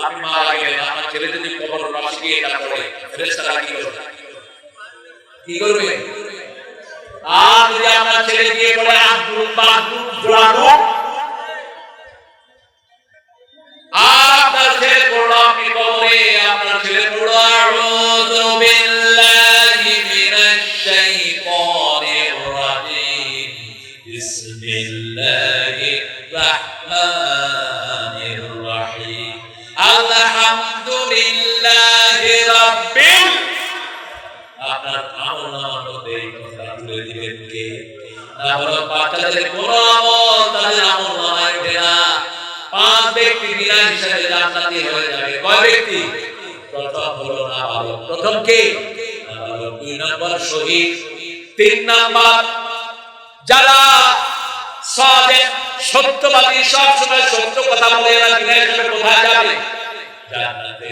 আপনি মারা গেলে আমার ছেলে যদি কবর গিয়ে এটা পড়ে ফেরেশতারা কি করবে আর যদি আমার ছেলে গিয়ে পড়ে আব্দুল মাহদুদ জোড়ানো হলো বাচ্চাদের কোনো আমল তাদের আমল নামায় ওঠে না। পাঁচ ব্যক্তি বিনা হিসাবে জান্নাতি হয়ে যাবে। কয় ব্যক্তি? প্রথম হলো না ভালো প্রথম কে? নাবালক। দুই নম্বর শহীদ। তিন নম্বর যারা সাদেক, সত্যবাদী সব সময় সত্য কথা বলে এরা বিনা হিসাবে কোথায় যাবে? জান্নাতে।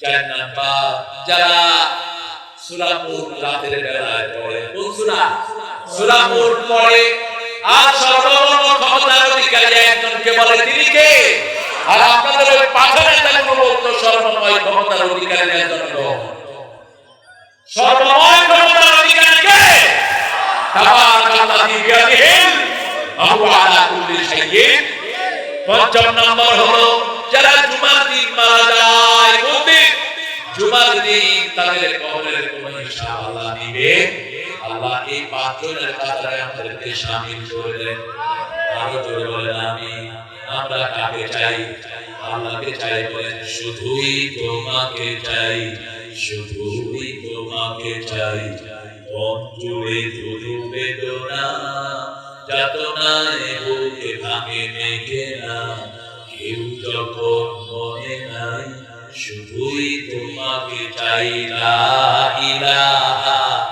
চার নম্বর যারা সুরাপুর রাতের বেলায় পড়ে। কোন সুরা? সুরাপুর পড়ে আর সর্ববর্ণ ক্ষমতার অধিকারী একজনকে বলে, তিনি কে? আর আপনাদের ওই পাথরের তেমন বলতো, সর্বময় ক্ষমতার অধিকারী একজন সর্বময় ক্ষমতার অধিকারী কে তাবারাকাল্লাযী বিয়াদিহিল ওয়া আলা কুল্লি শাইইন পঞ্চম নম্বর হলো, যারা জুমার দিন মারা যায় কোন দিন জুমার দিন তাদের কবরের কোন হিসাব আল্লাহ নিবে আল্লাহ এই পাঁচজনের কাতারে আমাদেরকে শামিল করে দেন। আরও জোরে বলেন আমি আমরা কাকে চাই? আল্লাহকে চাই বলেন, শুধুই তোমাকে চাই, শুধুই তোমাকে চাই। মন বুকে ভাঙে মেঘে না। কেউ যখন মনে নাই, শুধুই তোমাকে চাই, লা ইলাহা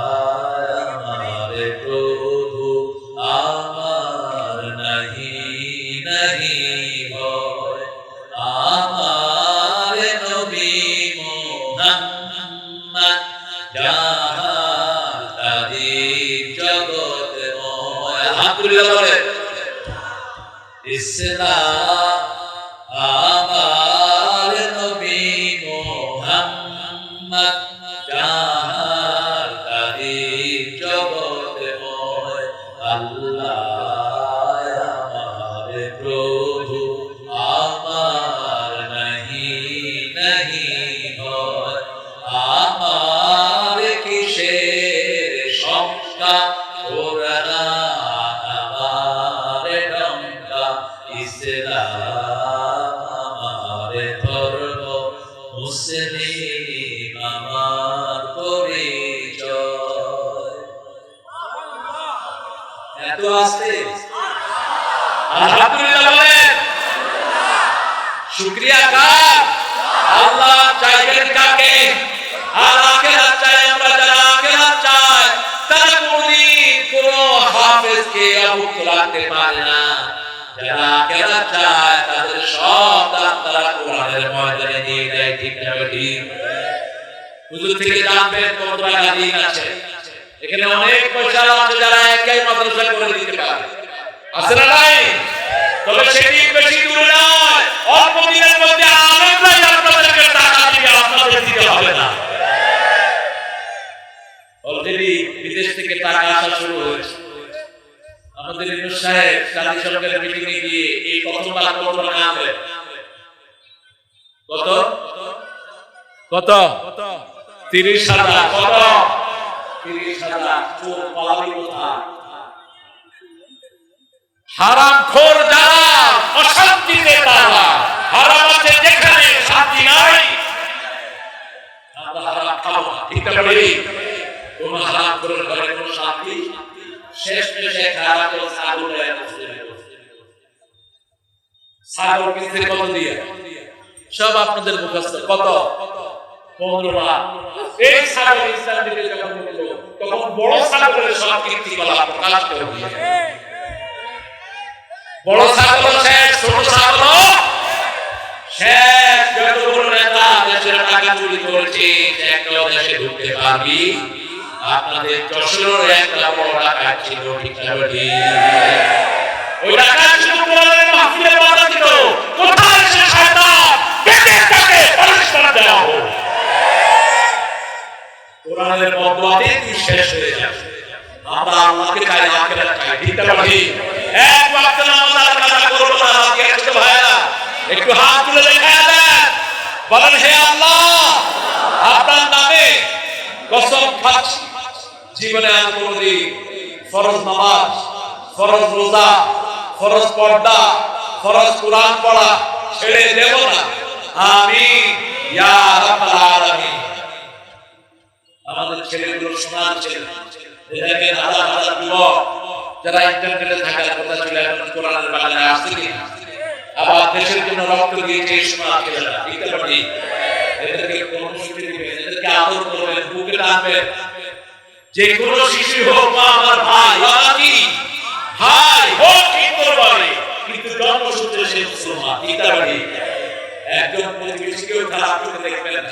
ইসলাম আমার নবী মোহাম্মদ। এত আসতে। আলহামদুলিল্লাহ বলেন। শুকরিয়া কার? আল্লাহ চাইবেন কাকে? আর আখেরাত চাই আমরা, যারা আখেরাত চাই তারা কোনদিন কোন হাফেজকে অভুক্ত রাখতে পারে না। যারা আখেরাত চায়, তাদের সব দান তারা কোরআনের ময়দানে দিয়ে দেয়, ঠিক না ঠিক হুজুর থেকে জানবেন কত টাকা দিন আছে। এখানে অনেক পয়সা আছে যারা একাই মাদ্রাসা করে দিতে পারে। আছে না নাই? তবে সেটি বেশি দূরে নয়। অল্প দিনের মধ্যে আলেমরাই আপনাদেরকে টাকা দিবে আপনাদের দিতে হবে না। অলরেডি বিদেশ থেকে টাকা আসা শুরু হয়েছে। আমাদের ইউনুস সাহেব কাজী সরকারের মিটিং এ গিয়ে এই প্রথমবার কত টাকা আনলেন। কত? কত? কত? তিরিশ হাজার। চোর পালাবি কোথায় হারাম খোর যারা অশান্তিতে তারা। হারাম আছে যেখানে, শান্তি নাই। আমরা হারাম খাব না, ঠিক না বলি কোন হারাম করে ঘরে কোন শান্তি? শেষ শেষে খারাপ করে ছাগল হয়ে বসে ছাগল কিনতে কত দিয়ে? সব আপনাদের মুখস্থ। কত? লাখ এই ছাগল ইসলাম দিকে যখন তখন বড় কীর্তিকলাপ প্রকাশ করে দিয়ে বড় ছোট শেষ। নেতা দেশের টাকা চুরি করেছে দেশে ঢুকতে পারবি। আপনাদের বড় টাকা ছিল, ঠিক ওই টাকা বাধা দিত কোথায় সে শয়তান পেটে তাকে পানিশমেন্ট দেওয়া হোক কোরআনের বদলাতে তুই শেষ হয়ে যাবে আমরা আল্লাহকে চাই, আখেরাত চাই, ঠিক না বেটি? এক ওয়াক্ত নামাজ আর করব না আজকে একটু ভাইরা একটু হাত তুলে দেখা দেন বলেন, হে আল্লাহ, আপনার নামে কসম খাচ্ছি। জীবনে আর কোনদিন ফরজ নামাজ, ফরজ রোজা, ফরজ পর্দা, ফরজ কোরআন পড়া ছেড়ে দেব না। আমি ইয়া রাব্বাল আলামিন। আমাদের ছেলেগুলো সোনার ছেলে। যারা ইন্টারনেটে থাকার কথা ছিল, এখন কোরআনের বাগানে আসছে কি আবার দেশের জন্য রক্ত দিয়েছে এই সোনার ছেলেরা? এদেরকে দিবেন এদেরকে আদর করবেন বুকে টানবেন যে কোনো শিশু হোক বা আমার ভাই কি? ভাই হোক হিন্দু বলে কিন্তু জন্মসূত্রে সে মুসলমান আছে একজন প্রতিবেশীকেও খারাপ করে দেখবেন না।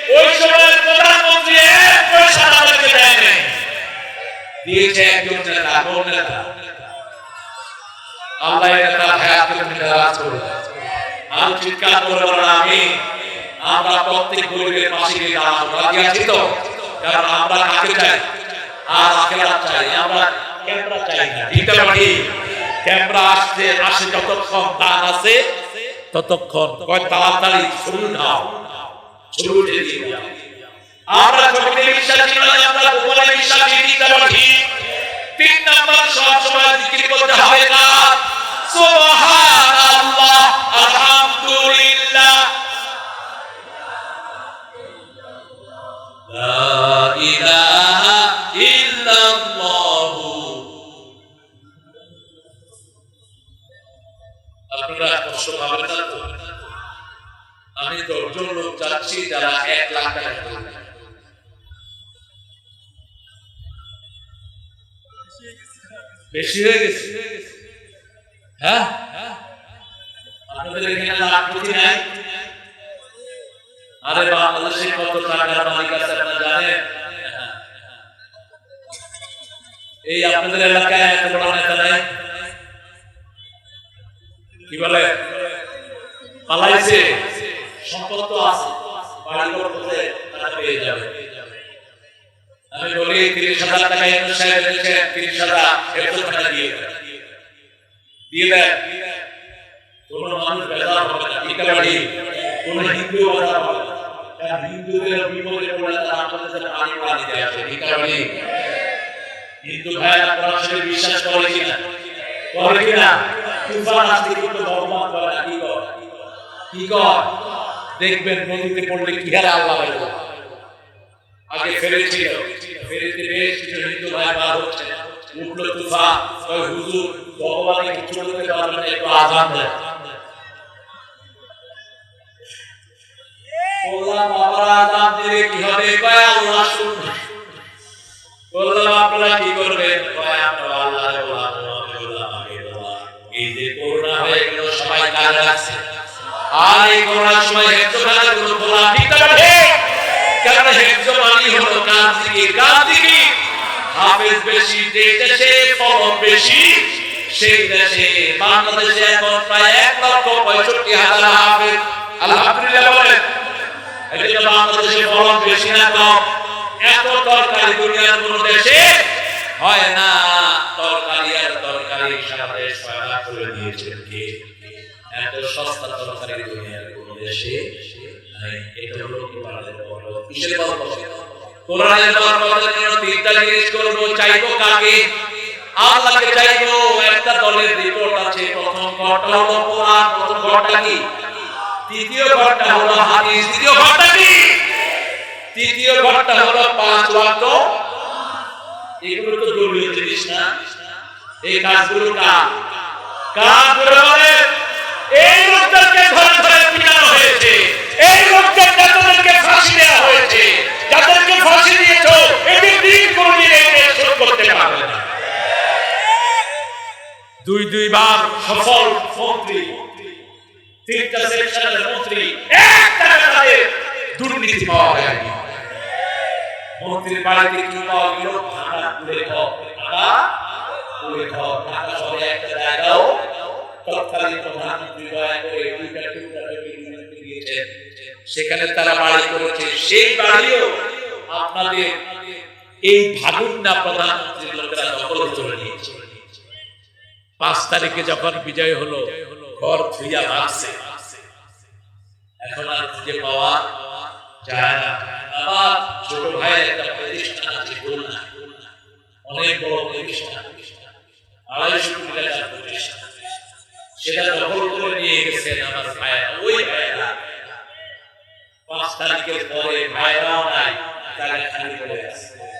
ওই সময় প্রধানমন্ত্রী এক পয়সা তাদেরকে দেয় নাই দিয়েছে একজন নেতা কোন নেতা। আল্লাহ হায়াতকে তুমি দারাজ করো চিৎকার করে বলেন আমি, আমরা প্রত্যেক গরিবের পাশে গিয়ে দাঁড়াবো। রাজি আছি তো? কারণ আমরা কাকে চাই? আর আখেরাত চাই আমরা ক্যামেরা চাই না। ঠিক বাড়ি? ক্যামেরা আসছে আসে যতক্ষণ দান আছে, ততক্ষণ কয় তাড়াতাড়ি শুরু নাও। শুরু দিয়ে আমরা চোখে বিশ্বাসী নয় আমরা গোপনে বিশ্বাসী দিতে পারি তিন নাম্বার সব সময় জিকির করতে হবে না। সুবহানাল্লাহ, আলহামদুলিল্লাহ। লা তো? আমি যারা এক লাখ টাকা বেশি হয়ে গেছে হ্যাঁ আপনাদের এখানে লাখপতি নাই আরে বাংলাদেশে কত টাকার মালিক আছে আপনারা জানেন এই আপনাদের এলাকায় এত বড় নেতা নাই কি বলে পালাইছে সম্পদ তো আছে বাড়ি ঘর করলে তারা পেয়ে আমি বলি, তিরিশ হাজার টাকা এমন সাহেব এনেছেন, তিরিশ হাজার একশো টাকা দিয়ে দিয়ে কোন মানুষ বেজার হবে কোন হিন্দু হিন্দুদের বিপদে দেখবেন নদীতে পড়লে কি হারে আল্লাহ আগে ফেরে ছিল। ফেরেতে বেশ কিছু হিন্দু ভাই বার হচ্ছে। উঠল তুফান ওই হুজুর ভগবানের কিছু পারবে না একটু আজান দেয় বললাম, বাবারা, আজান দিলে কি হবে? কয়, আল্লাহ শুনবে। বললাম, আপনারা কি করবেন? আর এই করোনার সময় হেফজখানা গুলো খোলা ঠিক আছে কারণ হেফজ মানি হলো কাজ। দিকে কাজ দিকে হাফেজ বেশি দেশে ফলন বেশি, সেই দেশে বাংলাদেশে এখন প্রায় এক লক্ষ পঁয়ষট্টি হাজার হাফেজ। আলহামদুলিল্লাহ বলেন। এটা বাংলাদেশে ফলন বেশি না কম। এত তরকারি দুনিয়ার কোন দেশে হয় না। তরকারি আর তরকারি সারা দেশ করে দিয়েছেন কে? এত সস্তা তরকারি দুনিয়ার কোন দেশে নাই, এটা হলো কি বাড়ালে বড় কিসের বরকত কোরআনের বরকতের জন্য তিনটা জিনিস করব, চাইব কাকে? আল্লাহকে চাইব, একটা দলের রিপোর্ট আছে, প্রথম ঘরটা হলো কোরআন, প্রথম ঘরটা কি? তৃতীয় ঘরটা হলো হাদিস তৃতীয় ঘরটা কি? তৃতীয় ঘরটা হলো পাঁচ ওয়াক্ত। এগুলো তো জরুরি জিনিস না। এই কাজগুলো কাজ কাজগুলো বলে? এই লোকদেরকে ধরে হয়েছে। এই লোকদের ফাঁসি দেওয়া হয়েছে, যাদেরকে দুই দুইবার সফল মন্ত্রী মন্ত্রী, একটা তাদের দুর্নীতি পাওয়া যায়নি মন্ত্রীর কি পাওয়া গেল? ভাড়া কুড়ে ঘর ভাড়া কুড়ে ঘর ঢাকা শহরে একটা জায়গাও তৎকালীন প্রধানমন্ত্রী দয়া করে দুইটা টুকরা জমি দুজনকে দিয়েছেন সেখানে তারা বাড়ি করেছে। সেই বাড়িও আপনাদের এই ভাগুন্না নিয়েছে। পাঁচ তারিখে যখন বিজয় হলো, ঘর ধুইয়া ভাগছে। এখন আর খুঁজে পাওয়া যায় না। আমার ছোট ভাইয়ের একটা প্রতিষ্ঠান আছে অনেক বড় প্রতিষ্ঠান। আড়াইশো কোটি প্রতিষ্ঠান। সেটা দখল করে নিয়ে গেছেন আমার ওই ভাইয়েরা পাঁচ তারিখের পরে ভাইরাও নাই তাহলে খালি করে আছে